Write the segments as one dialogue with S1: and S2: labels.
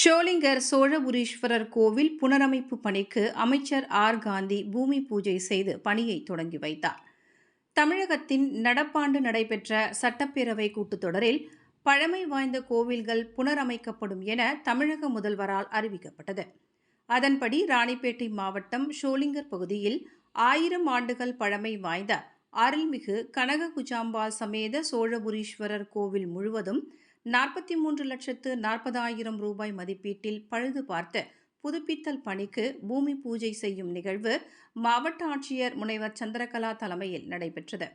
S1: ஷோலிங்கர் சோழபுரீஸ்வரர் கோவில் புனரமைப்பு பணிக்கு அமைச்சர் ஆர். காந்தி பூமி பூஜை செய்து பணியை தொடங்கி வைத்தார். தமிழகத்தின் நடப்பாண்டு நடைபெற்ற சட்டப்பேரவை கூட்டத்தொடரில் பழமை வாய்ந்த கோவில்கள் புனரமைக்கப்படும் என தமிழக முதல்வரால் அறிவிக்கப்பட்டது. அதன்படி ராணிப்பேட்டை மாவட்டம் ஷோலிங்கர் பகுதியில் ஆயிரம் ஆண்டுகள் பழமை வாய்ந்த அருள்மிகு கனக குஜாம்பாள் சமேத சோழபுரீஸ்வரர் கோவில் முழுவதும் நாற்பத்தி மூன்று லட்சத்து நாற்பதாயிரம் ரூபாய் மதிப்பீட்டில் பழுது பார்த்து புதுப்பித்தல் பணிக்கு பூமி பூஜை செய்யும் நிகழ்வு மாவட்ட ஆட்சியர் முனைவர் சந்திரகலா தலைமையில் நடைபெற்றது.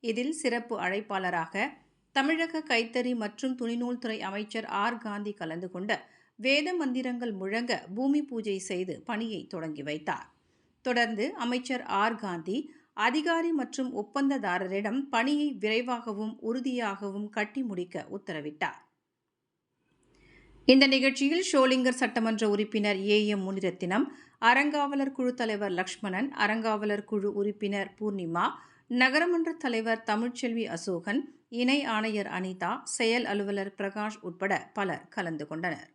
S1: இதில் சிறப்பு அழைப்பாளராக தமிழக கைத்தறி மற்றும் துணிநூல் துறை அமைச்சர் ஆர். காந்தி கலந்து கொண்டு வேத மந்திரங்கள் முழங்க பூமி பூஜை செய்து பணியை தொடங்கி வைத்தார். தொடர்ந்து அமைச்சர் ஆர். காந்தி அதிகாரி மற்றும் ஒப்பந்ததாரரிடம் பணியை விரைவாகவும் உறுதியாகவும் கட்டி முடிக்க உத்தரவிட்டார். இந்த நிகழ்ச்சியில் ஷோலிங்கர் சட்டமன்ற உறுப்பினர் ஏ. எம். முனிரத்தினம் அறங்காவலர் குழு தலைவர் லக்ஷ்மணன் அறங்காவலர் குழு உறுப்பினர் பூர்ணிமா நகரமன்ற தலைவர் தமிழ்ச்செல்வி அசோகன் இணை ஆணையர் அனிதா செயல் அலுவலர் பிரகாஷ் உட்பட பலர் கலந்து கொண்டனர்.